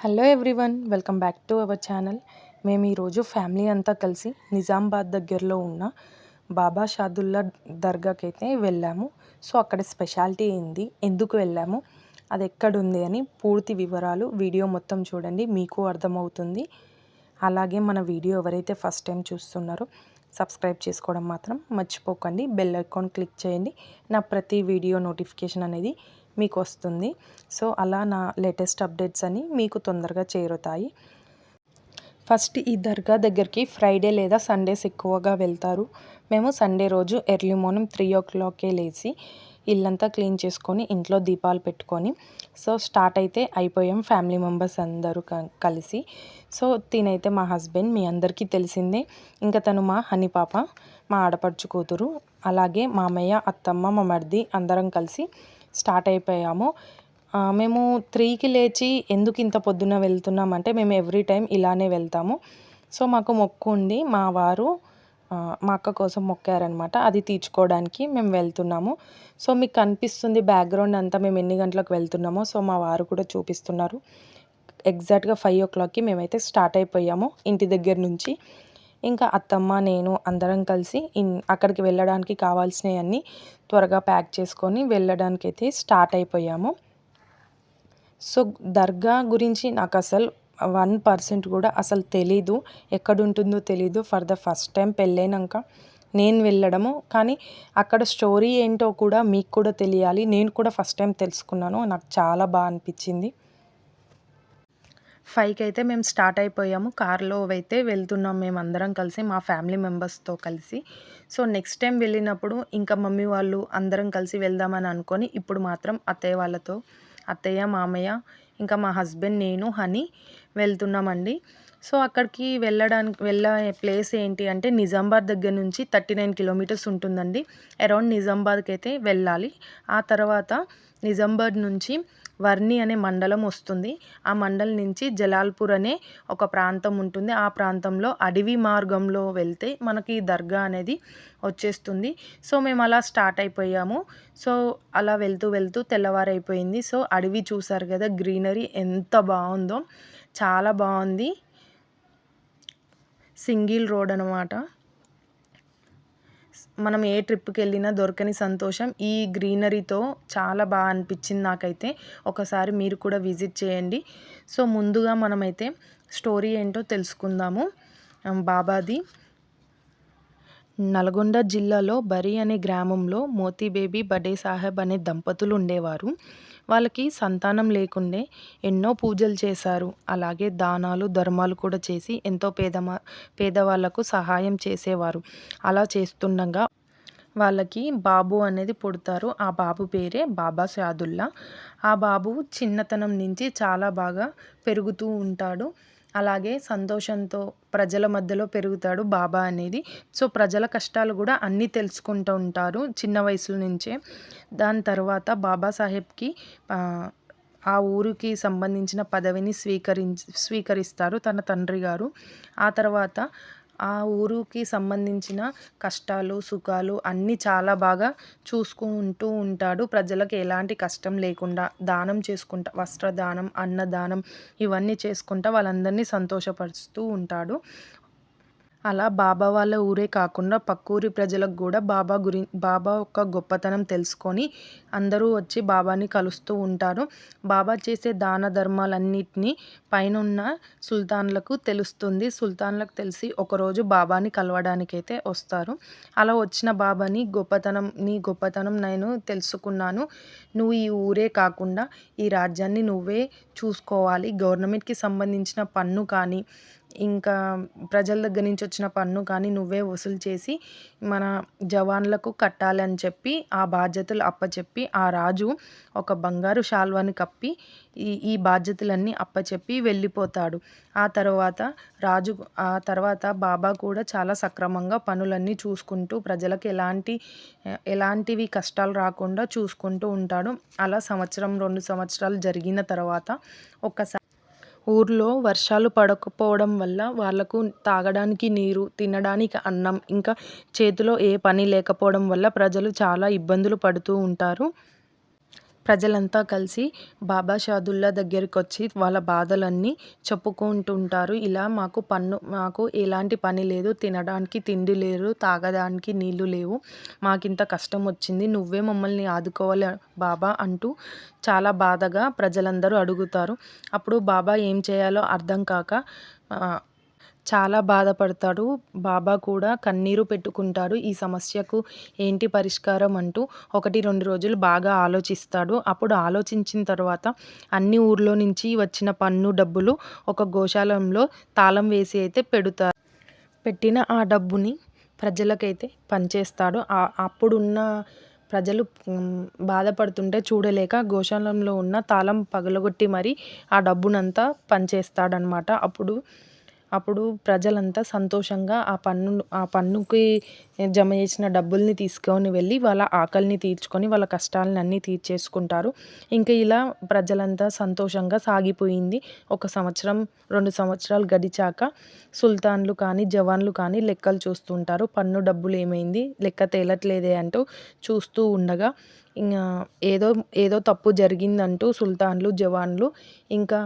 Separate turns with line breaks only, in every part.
Hello everyone welcome back to our channel. మేము ఈరోజు family అంతా కలిసి నిజామాబాద్ దగ్గరలో ఉన్న బాబా షాదుల్లా దర్గాకి అయితే వెళ్ళాము. సో అక్కడ స్పెషాలిటీ ఏంది? ఎందుకు వెళ్ళాము? అది ఎక్కడుంది అని పూర్తి వివరాలు వీడియో మొత్తం చూడండి మీకు అర్థమవుతుంది. అలాగే మన వీడియో ఎవరైతే ఫస్ట్ టైం చూస్తున్నారో సబ్స్క్రైబ్ చేసుకోవడం మాత్రం మర్చిపోకండి. బెల్ ఐకాన్ క్లిక్ చేయండి. నా ప్రతి వీడియో నోటిఫికేషన్ అనేది మీకు వస్తుంది సో అలా నా లేటెస్ట్ అప్డేట్స్ అని మీకు తొందరగా చేరుతాయి. ఫస్ట్ ఈ దర్గా దగ్గరికి ఫ్రైడే లేదా సండేస్ ఎక్కువగా వెళ్తారు. మేము సండే రోజు ఎర్లీ మార్నింగ్ త్రీ ఓ క్లాక్కే లేచి ఇల్లంతా క్లీన్ చేసుకొని ఇంట్లో దీపాలు పెట్టుకొని సో స్టార్ట్ అయితే అయిపోయాం ఫ్యామిలీ మెంబర్స్ అందరూ కలిసి. సో తినైతే మా హస్బెండ్ మీ అందరికీ తెలిసిందే. ఇంకా తను మా హనీ పాప మా ఆడపడుచు కూతురు అలాగే మామయ్య అత్తమ్మ మా మరిది అందరం కలిసి స్టార్ట్ అయిపోయాము. మేము త్రీకి లేచి ఎందుకు ఇంత పొద్దున వెళ్తున్నామంటే మేము ఎవ్రీ టైం ఇలానే వెళ్తాము. సో మాకు మొక్కు ఉంది. మా వారు మా అక్క కోసం మొక్కారనమాట. అది తీర్చుకోవడానికి మేము వెళ్తున్నాము. సో మీకు కనిపిస్తుంది బ్యాక్గ్రౌండ్ అంతా మేము ఎన్ని గంటలకు వెళ్తున్నామో. సో మా వారు కూడా చూపిస్తున్నారు. ఎగ్జాక్ట్గా ఫైవ్ ఓ క్లాక్కి మేమైతే స్టార్ట్ అయిపోయాము ఇంటి దగ్గర నుంచి. ఇంకా అత్తమ్మ నేను అందరం కలిసి ఇన్ అక్కడికి వెళ్ళడానికి కావాల్సినవన్నీ త్వరగా ప్యాక్ చేసుకొని వెళ్ళడానికి అయితే స్టార్ట్ అయిపోయాము. సో దర్గా గురించి నాకు అసలు వన్ పర్సెంట్ కూడా అసలు తెలీదు. ఎక్కడుంటుందో తెలీదు. ఫర్ ద ఫస్ట్ టైం పెళ్ళైనాక నేను వెళ్ళడము. కానీ అక్కడ స్టోరీ ఏంటో కూడా మీకు కూడా తెలియాలి. నేను కూడా ఫస్ట్ టైం తెలుసుకున్నాను. నాకు చాలా బాగా అనిపించింది. ఫైవ్కి అయితే మేము స్టార్ట్ అయిపోయాము. కార్లో అయితే వెళ్తున్నాం మేము అందరం కలిసి మా ఫ్యామిలీ మెంబర్స్తో కలిసి. సో నెక్స్ట్ టైం వెళ్ళినప్పుడు ఇంకా మమ్మీ వాళ్ళు అందరం కలిసి వెళ్దామని అనుకొని ఇప్పుడు మాత్రం అత్తయ్య వాళ్ళతో అత్తయ్య మామయ్య ఇంకా మా హస్బెండ్ నేను హనీ వెళ్తున్నామండి. సో అక్కడికి వెళ్ళడానికి వెళ్ళే ప్లేస్ ఏంటి అంటే నిజామాబాద్ దగ్గర నుంచి థర్టీ నైన్ కిలోమీటర్స్ ఉంటుందండి. అరౌండ్ నిజామాబాద్కి అయితే వెళ్ళాలి. ఆ తర్వాత నిజామాబాద్ నుంచి వర్ణి అనే మండలం వస్తుంది. ఆ మండలం నుంచి జలాల్పూర్ అనే ఒక ప్రాంతం ఉంటుంది. ఆ ప్రాంతంలో అడవి మార్గంలో వెళ్తే మనకి దర్గా అనేది వచ్చేస్తుంది. సో మేము అలా స్టార్ట్ అయిపోయాము. సో అలా వెళ్తూ వెళ్తూ తెల్లవారైపోయింది. సో అడవి చూసారు కదా గ్రీనరీ ఎంత బాగుందో. చాలా బాగుంది. సింగిల్ రోడ్ అనమాట మనం ఏ ట్రిప్కి వెళ్ళినా దొరకని సంతోషం. ఈ గ్రీనరీతో చాలా బాగా అనిపించింది నాకైతే. ఒకసారి మీరు కూడా విజిట్ చేయండి. సో ముందుగా మనమైతే స్టోరీ ఏంటో తెలుసుకుందాము. బాబాది. నల్గొండ జిల్లాలో బరి అనే గ్రామంలో మోతీ బేబీ బడే సాహెబ్ అనే దంపతులు ఉండేవారు. వాళ్ళకి సంతానం లేకుండే ఎన్నో పూజలు చేశారు. అలాగే దానాలు ధర్మాలు కూడా చేసి ఎంతో పేదమా పేదవాళ్ళకు సహాయం చేసేవారు. అలా చేస్తుండగా వాళ్ళకి బాబు అనేది పుడతారు. ఆ బాబు పేరే బాబా సాదుల్లా. ఆ బాబు చిన్నతనం నుంచి చాలా బాగా పెరుగుతూ ఉంటాడు. అలాగే సంతోషంతో ప్రజల మధ్యలో పెరుగుతాడు బాబా అనేది. సో ప్రజల కష్టాలు కూడా అన్నీ తెలుసుకుంటూ ఉంటారు చిన్న వయసు నుంచే. దాని తర్వాత బాబాసాహెబ్కి ఆ ఊరికి సంబంధించిన పదవిని స్వీకరించి స్వీకరిస్తారు తన తండ్రి గారు. ఆ తర్వాత ఆ ఊరికి సంబంధించిన కష్టాలు సుఖాలు అన్నీ చాలా బాగా చూసుకుంటూ ఉంటాడు. ప్రజలకు ఎలాంటి కష్టం లేకుండా దానం చేసుకుంటా వస్త్రదానం అన్నదానం ఇవన్నీ చేసుకుంటా వాళ్ళందరినీ సంతోషపరుస్తూ ఉంటాడు. అలా బాబా వాళ్ళ ఊరే కాకుండా పక్కూరి ప్రజలకు కూడా బాబా గురి బాబా యొక్క గొప్పతనం తెలుసుకొని అందరూ వచ్చి బాబాని కలుస్తూ ఉంటారు. బాబా చేసే దాన ధర్మాలన్నిటినీ పైనున్న సుల్తాన్లకు తెలుస్తుంది. సుల్తాన్లకు తెలిసి ఒకరోజు బాబాని కలవడానికైతే వస్తారు. అలా వచ్చిన బాబాని గొప్పతనం నీ గొప్పతనం నేను తెలుసుకున్నాను. నువ్వు ఈ ఊరే కాకుండా ఈ రాజ్యాన్ని నువ్వే చూసుకోవాలి. గవర్నమెంట్కి సంబంధించిన పన్ను కానీ ఇంకా ప్రజల దగ్గర నుంచి వచ్చిన పన్ను కానీ నువ్వే వసూలు చేసి మన జవాన్లకు కట్టాలని చెప్పి ఆ బాధ్యతలు అప్పచెప్పి ఆ రాజు ఒక బంగారు శాల్వాని కప్పి ఈ ఈ బాధ్యతలన్నీ అప్పచెప్పి వెళ్ళిపోతాడు. ఆ తర్వాత రాజు ఆ తర్వాత బాబా కూడా చాలా సక్రమంగా పనులన్నీ చూసుకుంటూ ప్రజలకు ఎలాంటి ఎలాంటివి కష్టాలు రాకుండా చూసుకుంటూ ఉంటాడు. అలా సంవత్సరం రెండు సంవత్సరాలు జరిగిన తర్వాత ఒకసారి ఊర్లో వర్షాలు పడకపోవడం వల్ల వాళ్ళకు తాగడానికి నీరు తినడానికి అన్నం ఇంకా చేతిలో ఏ పని లేకపోవడం వల్ల ప్రజలు చాలా ఇబ్బందులు పడుతూ ఉంటారు. ప్రజలంతా కలిసి బాబా షాదుల్లా దగ్గరికి వచ్చి వాళ్ళ బాధలన్నీ చెప్పుకుంటుంటారు. ఇలా మాకు పన్ను మాకు ఎలాంటి పని లేదు. తినడానికి తిండి లేదు తాగడానికి నీళ్ళు లేవు. మాకింత కష్టం వచ్చింది నువ్వే మమ్మల్ని ఆదుకోవాలి బాబా అంటూ చాలా బాధగా ప్రజలందరూ అడుగుతారు. అప్పుడు బాబా ఏం చేయాలో అర్థం కాక చాలా బాధపడతాడు. బాబా కూడా కన్నీరు పెట్టుకుంటాడు. ఈ సమస్యకు ఏంటి పరిష్కారం అంటూ ఒకటి రెండు రోజులు బాగా ఆలోచిస్తాడు. అప్పుడు ఆలోచించిన తర్వాత అన్ని ఊర్లో నుంచి వచ్చిన పన్ను డబ్బులు ఒక గోశాలంలో తాళం వేసి అయితే పెడతారు. పెట్టిన ఆ డబ్బుని ప్రజలకైతే పంచేస్తాడు. అప్పుడున్న ప్రజలు బాధపడుతుంటే చూడలేక గోశాలంలో ఉన్న తాళం పగలగొట్టి మరి ఆ డబ్బునంతా పంచేస్తాడనమాట అప్పుడు అప్పుడు ప్రజలంతా సంతోషంగా ఆ పన్ను ఆ పన్నుకి జమ చేసిన డబ్బుల్ని తీసుకొని వెళ్ళి వాళ్ళ ఆకలిని తీర్చుకొని వాళ్ళ కష్టాలను అన్నీ తీర్చేసుకుంటారు. ఇంకా ఇలా ప్రజలంతా సంతోషంగా సాగిపోయింది. ఒక సంవత్సరం రెండు సంవత్సరాలు గడిచాక సుల్తాన్లు కానీ జవాన్లు కానీ లెక్కలు చూస్తుంటారు. పన్ను డబ్బులు ఏమైంది? లెక్క తేలట్లేదే అంటూ చూస్తూ ఉండగా ఇంకా ఏదో ఏదో తప్పు జరిగిందంటూ సుల్తాన్లు జవాన్లు ఇంకా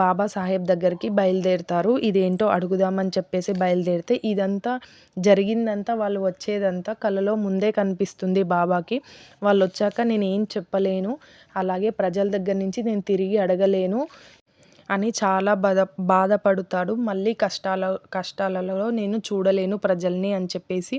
బాబా సాహెబ్ దగ్గరికి బయలుదేరుతారు. ఇదేంటో అడుగుదామని చెప్పేసి బయలుదేరితే ఇదంతా జరిగిందంతా వాళ్ళు వచ్చేదంతా కలలో ముందే కనిపిస్తుంది బాబాకి. వాళ్ళు వచ్చాక నేను ఏం చెప్పలేను. అలాగే ప్రజల దగ్గర నుంచి నేను తిరిగి అడగలేను. అని చాలా బాధ బాధపడుతాడు. మళ్ళీ కష్టాల కష్టాలలో నేను చూడలేను ప్రజల్ని అని చెప్పేసి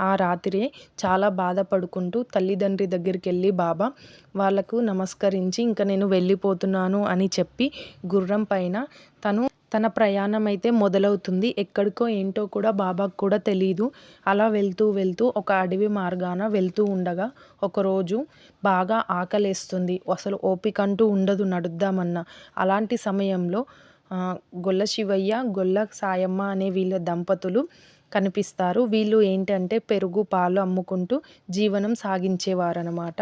ఆ రాత్రి చాలా బాధపడుకుంటూ తల్లిదండ్రి దగ్గరికి వెళ్ళి బాబా వాళ్ళకు నమస్కరించి ఇంకా నేను వెళ్ళిపోతున్నాను అని చెప్పి గుర్రం పైన తను తన ప్రయాణం అయితే మొదలవుతుంది. ఎక్కడికో ఏంటో కూడా బాబాకు కూడా తెలియదు అలా వెళ్తూ వెళ్తూ ఒక అడవి మార్గాన వెళ్తూ ఉండగా ఒకరోజు బాగా ఆకలేస్తుంది. అసలు ఓపిక అంటూ ఉండదు నడుద్దామన్నా. అలాంటి సమయంలో గొల్ల శివయ్య గొల్ల సాయమ్మ అనే వీళ్ళ దంపతులు కనిపిస్తారు. వీళ్ళు ఏంటంటే పెరుగు పాలు అమ్ముకుంటూ జీవనం సాగించేవారనమాట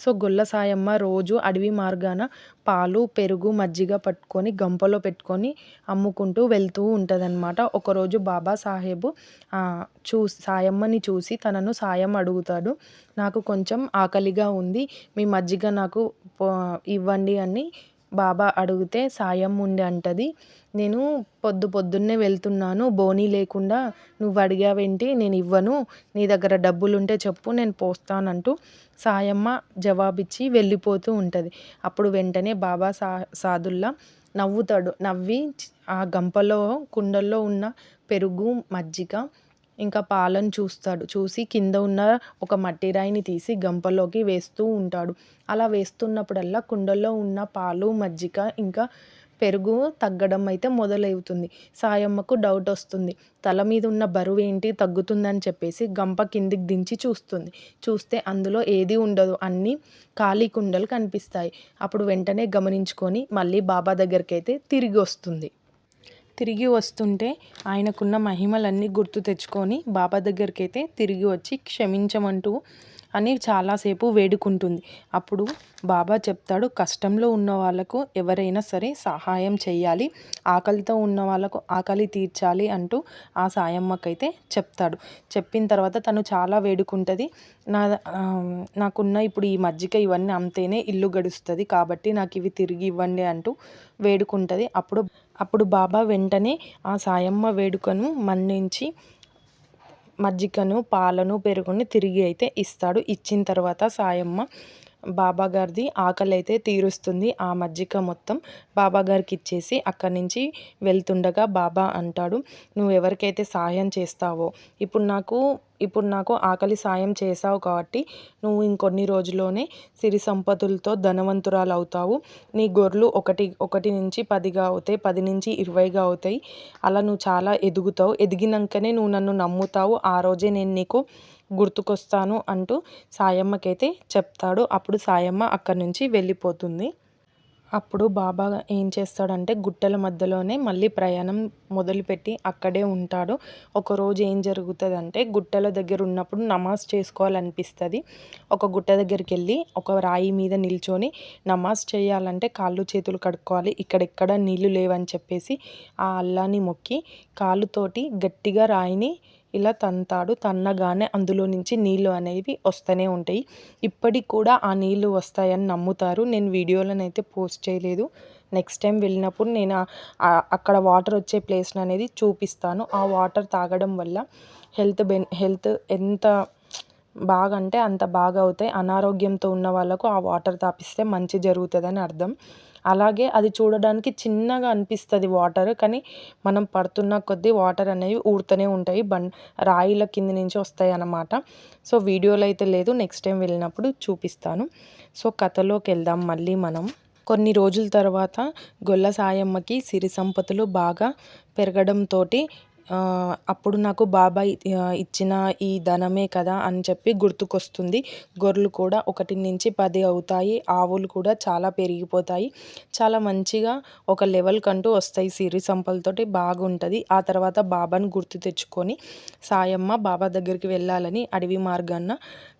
సో గొల్ల సాయమ్మ రోజు అడవి మార్గాన పాలు పెరుగు మజ్జిగ పట్టుకొని గంపలో పెట్టుకొని అమ్ముకుంటూ వెళ్తూ ఉంటుందన్నమాట. ఒకరోజు బాబా సాహెబు చూ సాయమ్మని చూసి తనను సాయం అడుగుతాడు. నాకు కొంచెం ఆకలిగా ఉంది. మీ మజ్జిగ నాకు ఇవ్వండి అని బాబా అడిగితే సాయం ఉండి అంటది. నేను పొద్దు పొద్దున్నే వెళ్తున్నాను బోనీ లేకుండా నువ్వు అడిగావేంటి నేను ఇవ్వను నీ దగ్గర డబ్బులు ఉంటే చెప్పు నేను పోస్తానంటూ సాయమ్మ జవాబిచ్చి వెళ్ళిపోతూ ఉంటుంది. అప్పుడు వెంటనే బాబా సా సాదుల్లా నవ్వుతాడు. నవ్వి ఆ గంపలో కుండల్లో ఉన్న పెరుగు మజ్జిగ ఇంకా పాలను చూస్తాడు. చూసి కింద ఉన్న ఒక మట్టి రాయిని తీసి గంపలోకి వేస్తూ ఉంటాడు. అలా వేస్తున్నప్పుడల్లా కుండల్లో ఉన్న పాలు మజ్జిగ ఇంకా పెరుగు తగ్గడం అయితే మొదలవుతుంది. సాయమ్మకు డౌట్ వస్తుంది. తల మీద ఉన్న బరువు ఏంటి తగ్గుతుందని చెప్పేసి గంప కిందికి దించి చూస్తుంది. చూస్తే అందులో ఏది ఉండదు. అన్నీ ఖాళీ కుండలు కనిపిస్తాయి. అప్పుడు వెంటనే గమనించుకొని మళ్ళీ బాబా దగ్గరికి అయితే తిరిగి వస్తుంది. తిరిగి వస్తుంటే ఆయనకున్న మహిమలన్నీ గుర్తు తెచ్చుకొని బాబా దగ్గరికి అయితే తిరిగి వచ్చి క్షమించమంటూ అని చాలాసేపు వేడుకుంటుంది. అప్పుడు బాబా చెప్తాడు కష్టంలో ఉన్న వాళ్ళకు ఎవరైనా సరే సహాయం చేయాలి ఆకలితో ఉన్న వాళ్ళకు ఆకలి తీర్చాలి అంటూ ఆ సాయమ్మకైతే చెప్తాడు. చెప్పిన తర్వాత తను చాలా వేడుకుంటుంది. నా నాకున్న ఇప్పుడు ఈ మజ్జిగ ఇవన్నీ అమ్మితేనే ఇల్లు గడుస్తుంది కాబట్టి నాకు ఇవి తిరిగి ఇవ్వండి అంటూ వేడుకుంటుంది. అప్పుడు అప్పుడు బాబా వెంటనే ఆ సాయమ్మ వేడుకను మన్నించి మజ్జిగను పాలను పెరుగుని తిరిగి అయితే ఇస్తాడు. ఇచ్చిన తర్వాత సాయమ్మ బాబాగారిది ఆకలి అయితే తీరుస్తుంది. ఆ మజ్జిగ మొత్తం బాబాగారికి ఇచ్చేసి అక్కడి నుంచి వెళ్తుండగా బాబా అంటాడు నువ్వు ఎవరికైతే సాయం చేస్తావో ఇప్పుడు నాకు ఇప్పుడు నాకు ఆకలి సాయం చేసావు కాబట్టి నువ్వు ఇంకొన్ని రోజుల్లోనే సిరి సంపదలతో ధనవంతురాలు అవుతావు నీ గొర్రెలు ఒకటి ఒకటి నుంచి పదిగా అవుతాయి పది నుంచి ఇరవైగా అవుతాయి. అలా నువ్వు చాలా ఎదుగుతావు. ఎదిగినాకనే నువ్వు నన్ను నమ్ముతావు. ఆ రోజే నేను నీకు గుర్తుకొస్తాను అంటూ సాయమ్మకైతే చెప్తాడు. అప్పుడు సాయమ్మ అక్కడి నుంచి వెళ్ళిపోతుంది. అప్పుడు బాబా ఏం చేస్తాడంటే గుట్టల మధ్యలోనే మళ్ళీ ప్రయాణం మొదలుపెట్టి అక్కడే ఉంటాడు. ఒకరోజు ఏం జరుగుతుందంటే గుట్టల దగ్గర ఉన్నప్పుడు నమాజ్ చేసుకోవాలనిపిస్తుంది. ఒక గుట్ట దగ్గరికి వెళ్ళి ఒక రాయి మీద నిల్చొని నమాజ్ చేయాలంటే కాళ్ళు చేతులు కడుక్కోవాలి. ఇక్కడెక్కడ నీళ్ళు లేవని చెప్పేసి ఆ అల్లాని మొక్కి కాళ్ళుతోటి గట్టిగా రాయిని ఇలా తంతాడు తన్నగానే అందులో నుంచి నీళ్ళు అనేవి వస్తూనే ఉంటాయి. ఇప్పటికి కూడా ఆ నీళ్ళు వస్తాయని నమ్ముతారు. నేను వీడియోలను అయితే పోస్ట్ చేయలేదు. నెక్స్ట్ టైం వెళ్ళినప్పుడు నేను అక్కడ వాటర్ వచ్చే ప్లేస్ని అనేది చూపిస్తాను. ఆ వాటర్ తాగడం వల్ల హెల్త్ బెన్ హెల్త్ ఎంత బాగా అంటే అంత బాగా అవుతాయి అనారోగ్యంతో ఉన్న వాళ్ళకు ఆ వాటర్ తాపిస్తే మంచి జరుగుతుందని అర్థం. అలాగే అది చూడడానికి చిన్నగా అనిపిస్తుంది వాటర్ కానీ మనం పడుతున్న కొద్దీ వాటర్ అనేవి ఊరుతూనే ఉంటాయి బం రాయిల కింద నుంచి వస్తాయి అన్నమాట. సో వీడియోలో అయితే లేదు నెక్స్ట్ టైం వెళ్ళినప్పుడు చూపిస్తాను. సో కథలోకి వెళ్దాం మళ్ళీ మనం. కొన్ని రోజుల తర్వాత గొల్ల సాయమ్మకి సిరి సంపదలు బాగా పెరగడంతో అప్పుడు నాకు బాబాయ్ ఇచ్చిన ఈ ధనమే కదా అని చెప్పి గుర్తుకొస్తుంది. గొర్రెలు కూడా ఒకటి నుంచి పది అవుతాయి ఆవులు కూడా చాలా పెరిగిపోతాయి. చాలా మంచిగా ఒక లెవెల్ కంటూ వస్తాయి సిరి సంపలతోటి బాగుంటుంది. ఆ తర్వాత బాబాని గుర్తు తెచ్చుకొని సాయమ్మ బాబా దగ్గరికి వెళ్ళాలని అడవి మార్గాన్న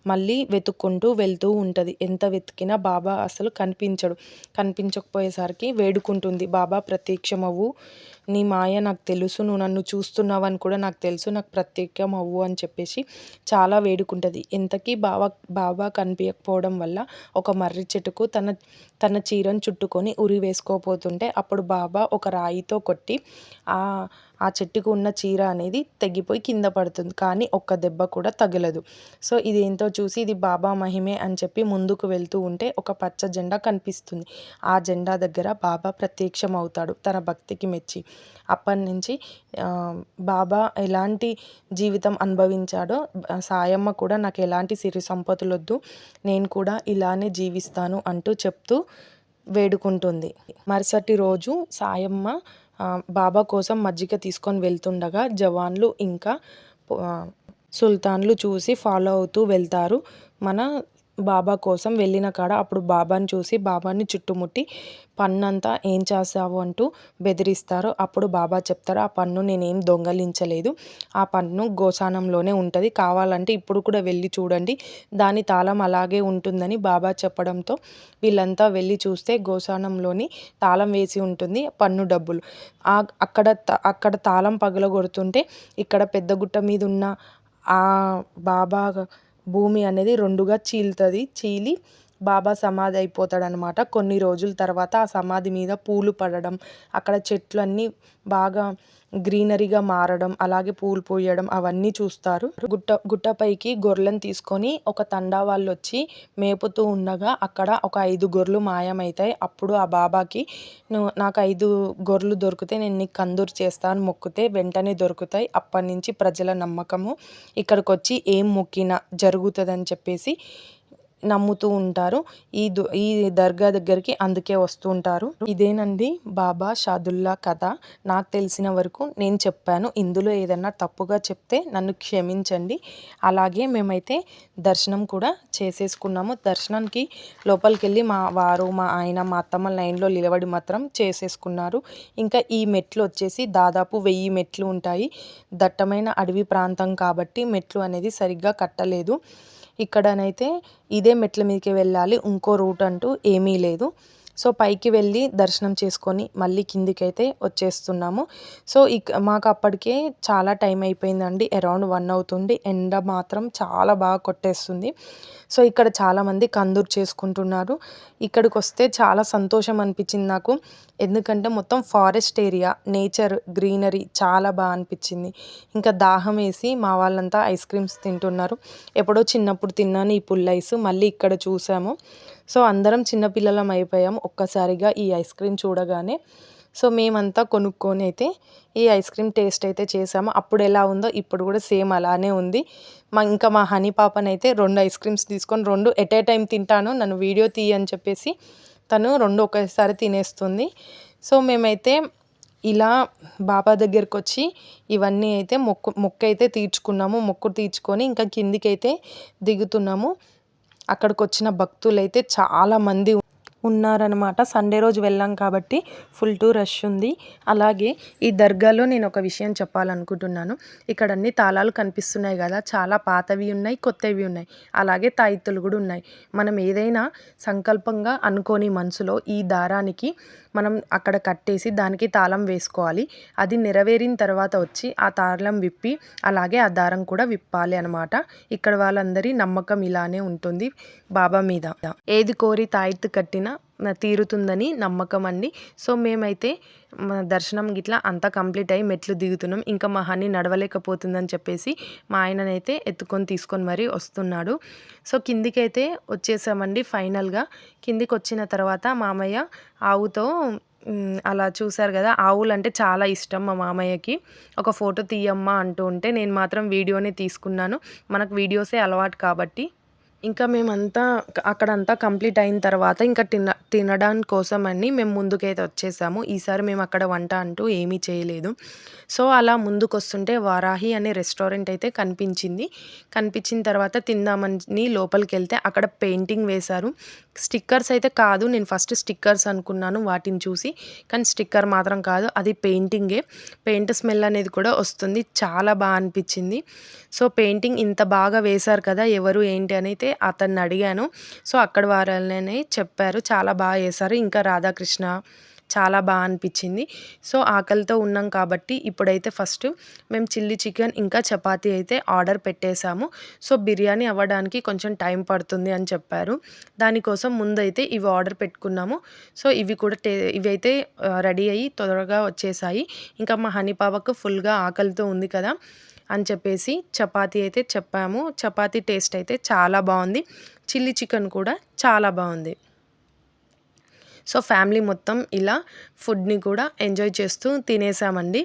మళ్ళీ వెతుక్కుంటూ వెళ్తూ ఉంటుంది. ఎంత వెతికినా బాబా అసలు కనిపించడు. కనిపించకపోయేసరికి వేడుకుంటుంది. బాబా ప్రత్యక్షమవ్వు నీ మాయ నాకు తెలుసు నువ్వు నన్ను చూస్తున్నావని కూడా నాకు తెలుసు నాకు ప్రత్యేకం అవ్వు అని చెప్పేసి చాలా వేడుకుంటుంది. ఎంతకీ బాబా బాబా కనిపించకపోవడం వల్ల ఒక మర్రి చెట్టుకు తన తన చీరను చుట్టుకొని ఉరి వేసుకోపోతుంటే అప్పుడు బాబా ఒక రాయితో కొట్టి ఆ ఆ చెట్టుకు ఉన్న చీర అనేది తెగిపోయి కింద పడుతుంది. కానీ ఒక్క దెబ్బ కూడా తగలదు. సో ఇది ఏంటో చూసి ఇది బాబా మహిమే అని చెప్పి ముందుకు వెళ్తూ ఉంటే ఒక పచ్చ జెండా కనిపిస్తుంది. ఆ జెండా దగ్గర బాబా ప్రత్యక్షం అవుతాడు తన భక్తికి మెచ్చి. అప్పటి నుంచి బాబా ఎలాంటి జీవితం అనుభవించాడో సాయమ్మ కూడా నాకు ఎలాంటి సిరి సంపదలు వద్దు నేను కూడా ఇలానే జీవిస్తాను అంటూ చెప్తూ వేడుకుంటుంది. మరుసటి రోజు సాయమ్మ బాబా కోసం మజ్జిగ తీసుకొని వెళ్తుండగా జవాన్లు ఇంకా సుల్తాన్లు చూసి ఫాలో అవుతూ వెళ్తారు. మన బాబా కోసం వెళ్ళిన కాడ అప్పుడు బాబాని చూసి బాబాని చుట్టుముట్టి పన్నంతా ఏం చేసావు అంటూ బెదిరిస్తారు. అప్పుడు బాబా చెప్తారు ఆ పన్ను నేనేం దొంగలించలేదు. ఆ పన్ను గోసానంలోనే ఉంటుంది. కావాలంటే ఇప్పుడు కూడా వెళ్ళి చూడండి. దాని తాళం అలాగే ఉంటుందని బాబా చెప్పడంతో వీళ్ళంతా వెళ్ళి చూస్తే గోసానంలోని తాళం వేసి ఉంటుంది పన్ను డబ్బులు. అక్కడ అక్కడ తాళం పగలగొడుతుంటే ఇక్కడ పెద్ద గుట్ట మీద ఉన్న ఆ బాబా భూమి అనేది రెండుగా చీలుతుంది. చీలి బాబా సమాధి అయిపోతాడనమాట. కొన్ని రోజుల తర్వాత ఆ సమాధి మీద పూలు పడడం అక్కడ చెట్లు అన్నీ బాగా గ్రీనరీగా మారడం అలాగే పూలు పూయడం అవన్నీ చూస్తారు. గుట్ట గుట్టపైకి గొర్రెలను తీసుకొని ఒక తండా వాళ్ళు వచ్చి మేపుతూ ఉండగా అక్కడ ఒక ఐదు గొర్రెలు మాయమవుతాయి అప్పుడు ఆ బాబాకి నువ్వు నాకు ఐదు గొర్రెలు దొరికితే నేను నీకు కందూరు చేస్తాను మొక్కితే వెంటనే దొరుకుతాయి. అప్పటి నుంచి ప్రజల నమ్మకము. ఇక్కడికి వచ్చి ఏం మొక్కినా జరుగుతుందని చెప్పేసి నమ్ముతూ ఉంటారు. ఈ ఈ దర్గా దగ్గరికి అందుకే వస్తూ ఉంటారు. ఇదేనండి బాబా షాదుల్లా కథ. నాకు తెలిసిన వరకు నేను చెప్పాను. ఇందులో ఏదన్నా తప్పుగా చెప్తే నన్ను క్షమించండి. అలాగే మేమైతే దర్శనం కూడా చేసేసుకున్నాము. దర్శనానికి లోపలికి వెళ్ళి మా వారు మా ఆయన మా అత్తమ్మ లైన్లో నిలబడి మాత్రం చేసేసుకున్నారు. ఇంకా ఈ మెట్లు వచ్చేసి దాదాపు వెయ్యి మెట్లు ఉంటాయి. దట్టమైన అడవి ప్రాంతం కాబట్టి మెట్లు అనేది సరిగ్గా కట్టలేదు. ఇక్కడనైతే ఇదే మెట్ల మీదకి వెళ్ళాలి. ఇంకో రూట్ అంటూ ఏమీ లేదు. సో పైకి వెళ్ళి దర్శనం చేసుకొని మళ్ళీ కిందికైతే అయితే వచ్చేస్తున్నాము. సో ఇక మాకు అప్పటికే చాలా టైం అయిపోయిందండి. అరౌండ్ వన్ అవుతుంది. ఎండ మాత్రం చాలా బాగా కొట్టేస్తుంది. సో ఇక్కడ చాలామంది కందూరు చేసుకుంటున్నారు. ఇక్కడికి వస్తే చాలా సంతోషం అనిపించింది నాకు. ఎందుకంటే మొత్తం ఫారెస్ట్ ఏరియా నేచర్ గ్రీనరీ చాలా బాగా అనిపించింది. ఇంకా దాహం వేసి మా వాళ్ళంతా ఐస్ క్రీమ్స్ తింటున్నారు. ఎప్పుడో చిన్నప్పుడు తిన్నాను ఈ పుల్ ఐస్ మళ్ళీ ఇక్కడ చూసాము. సో అందరం చిన్నపిల్లలం అయిపోయాం ఒక్కసారిగా ఈ ఐస్ క్రీమ్ చూడగానే. సో మేమంతా కొనుక్కొని అయితే ఈ ఐస్ క్రీమ్ టేస్ట్ అయితే చేసాము. అప్పుడు ఎలా ఉందో ఇప్పుడు కూడా సేమ్ అలానే ఉంది. మా ఇంకా మా హనీ పాపనైతే రెండు ఐస్ క్రీమ్స్ తీసుకొని రెండు ఎట్ ఏ టైం తింటాను. నన్ను వీడియో తీయని చెప్పేసి తను రెండు ఒకేసారి తినేస్తుంది. సో మేమైతే ఇలా బాబా దగ్గరికి వచ్చి ఇవన్నీ అయితే మొక్కు మొక్క అయితే తీర్చుకున్నాము. మొక్కు తీర్చుకొని ఇంకా కిందికి అయితే దిగుతున్నాము. అక్కడికి వచ్చిన భక్తులు అయితే చాలామంది ఉన్నారనమాట సండే రోజు వెళ్ళాం కాబట్టి ఫుల్ టు రష్ ఉంది. అలాగే ఈ దర్గాలో నేను ఒక విషయం చెప్పాలనుకుంటున్నాను. ఇక్కడ అన్ని తాళాలు కనిపిస్తున్నాయి కదా చాలా పాతవి ఉన్నాయి కొత్తవి ఉన్నాయి. అలాగే తాయిత్తులు కూడా ఉన్నాయి. మనం ఏదైనా సంకల్పంగా అనుకోని మనసులో ఈ దారానికి మనం అక్కడ కట్టేసి దానికి తాళం వేసుకోవాలి. అది నెరవేరిన తర్వాత వచ్చి ఆ తాళం విప్పి అలాగే ఆ దారం కూడా విప్పాలి అనమాట ఇక్కడ వాళ్ళందరి నమ్మకం ఇలానే ఉంటుంది బాబా మీద. ఏది కోరి తాయిత్తు కట్టినా తీరుతుందని నమ్మకం అండి. సో మేమైతే మా దర్శనం గిట్లా అంతా కంప్లీట్ అయ్యి మెట్లు దిగుతున్నాం. ఇంకా మా హనీ నడవలేకపోతుందని చెప్పేసి మా ఆయననైతే ఎత్తుకొని తీసుకొని మరీ వస్తున్నాడు. సో కిందికైతే వచ్చేసామండి ఫైనల్గా. కిందికి వచ్చిన తర్వాత మామయ్య ఆవుతో అలా చూశారు కదా ఆవులు అంటే చాలా ఇష్టం మా మామయ్యకి. ఒక ఫోటో తీయమ్మా అంటూ ఉంటే నేను మాత్రం వీడియోనే తీసుకున్నాను. మనకు వీడియోసే అలవాటు కాబట్టి. ఇంకా మేమంతా అక్కడంతా కంప్లీట్ అయిన తర్వాత ఇంకా తిన తినడానికి కోసం అని మేము ముందుకైతే వచ్చేసాము. ఈసారి మేము అక్కడ వంట అంటూ ఏమీ చేయలేదు. సో అలా ముందుకు వస్తుంటే వారాహి అనే రెస్టారెంట్ అయితే కనిపించింది. కనిపించిన తర్వాత తిందామని లోపలికి వెళ్తే అక్కడ పెయింటింగ్ వేశారు. స్టిక్కర్స్ అయితే కాదు. నేను ఫస్ట్ స్టిక్కర్స్ అనుకున్నాను వాటిని చూసి. కానీ స్టిక్కర్ మాత్రం కాదు. అది పెయింటింగే. పెయింట్ స్మెల్ అనేది కూడా వస్తుంది. చాలా బాగా అనిపించింది. సో పెయింటింగ్ ఇంత బాగా వేశారు కదా ఎవరు ఏంటి అని అయితే అతన్ని అడిగాను. సో అక్కడ వారనే చెప్పారు. చాలా బాగా వేశారు. ఇంకా రాధాకృష్ణ చాలా బాగా అనిపించింది. సో ఆకలితో ఉన్నాం కాబట్టి ఇప్పుడైతే ఫస్ట్ మేము చిల్లీ చికెన్ ఇంకా చపాతీ అయితే ఆర్డర్ పెట్టేశాము. సో బిర్యానీ అవ్వడానికి కొంచెం టైం పడుతుంది అని చెప్పారు. దానికోసం ముందైతే ఇవి ఆర్డర్ పెట్టుకున్నాము. సో ఇవి కూడా టే ఇవి అయితే రెడీ అయ్యి త్వరగా వచ్చేసాయి. ఇంకా మా హనీపాపకు ఫుల్గా ఆకలితో ఉంది కదా అని చెప్పేసి చపాతీ అయితే చెప్పాము. చపాతీ టేస్ట్ అయితే చాలా బాగుంది. చిల్లీ చికెన్ కూడా చాలా బాగుంది. సో ఫ్యామిలీ మొత్తం ఇలా ఫుడ్ని కూడా ఎంజాయ్ చేస్తూ తినేసామండి.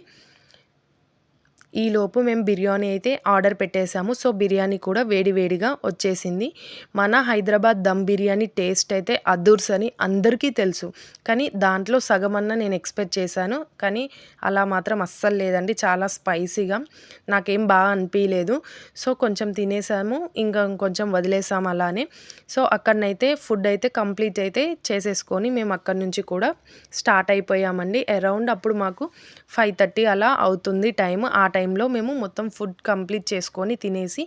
ఈలోపు మేము బిర్యానీ అయితే ఆర్డర్ పెట్టేశాము. సో బిర్యానీ కూడా వేడివేడిగా వచ్చేసింది. మన హైదరాబాద్ దమ్ బిర్యానీ టేస్ట్ అయితే అద్దూర్స్ అని అందరికీ తెలుసు. కానీ దాంట్లో సగమన్నా నేను ఎక్స్పెక్ట్ చేశాను. కానీ అలా మాత్రం అస్సలు లేదండి. చాలా స్పైసీగా. నాకేం బాగా అనిపించలేదు సో కొంచెం తినేసాము. ఇంకా కొంచెం వదిలేసాము అలానే. సో అక్కడనైతే ఫుడ్ అయితే కంప్లీట్ అయితే చేసేసుకొని మేము అక్కడి నుంచి కూడా స్టార్ట్ అయిపోయామండి. అరౌండ్ అప్పుడు మాకు ఫైవ్ థర్టీ అలా అవుతుంది టైం ఆ టైం టైంలో మేము మొత్తం ఫుడ్ కంప్లీట్ చేసుకొని తినేసి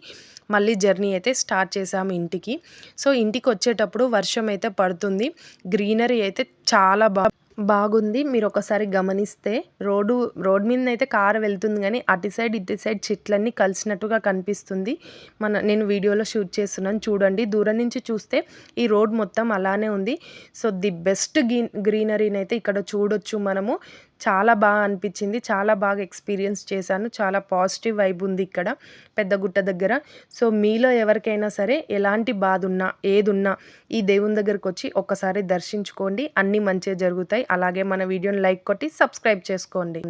మళ్ళీ జర్నీ అయితే స్టార్ట్ చేసాము ఇంటికి. సో ఇంటికి వచ్చేటప్పుడు వర్షం అయితే పడుతుంది. గ్రీనరీ అయితే చాలా బాగా బాగుంది. మీరు ఒకసారి గమనిస్తే రోడ్డు రోడ్ మీద అయితే కారు వెళ్తుంది కానీ అటు సైడ్ ఇటు సైడ్ చెట్లన్నీ కలిసినట్టుగా కనిపిస్తుంది. మన నేను వీడియోలో షూట్ చేస్తున్నాను చూడండి. దూరం నుంచి చూస్తే ఈ రోడ్ మొత్తం అలానే ఉంది. సో ది బెస్ట్ గ్రీ గ్రీనరీని అయితే ఇక్కడ చూడొచ్చు మనము. చాలా బాగా అనిపించింది. చాలా బాగా ఎక్స్పీరియన్స్ చేశాను. చాలా పాజిటివ్ వైబ్ ఉంది ఇక్కడ పెద్ద గుట్ట దగ్గర. సో మీలో ఎవరికైనా సరే ఎలాంటి బాధ ఉన్నా ఏదున్నా ఈ దేవుని దగ్గరకు వచ్చి ఒక్కసారి దర్శించుకోండి. అన్నీ మంచిగా జరుగుతాయి. అలాగే మన వీడియోని లైక్ కొట్టి సబ్స్క్రైబ్ చేసుకోండి.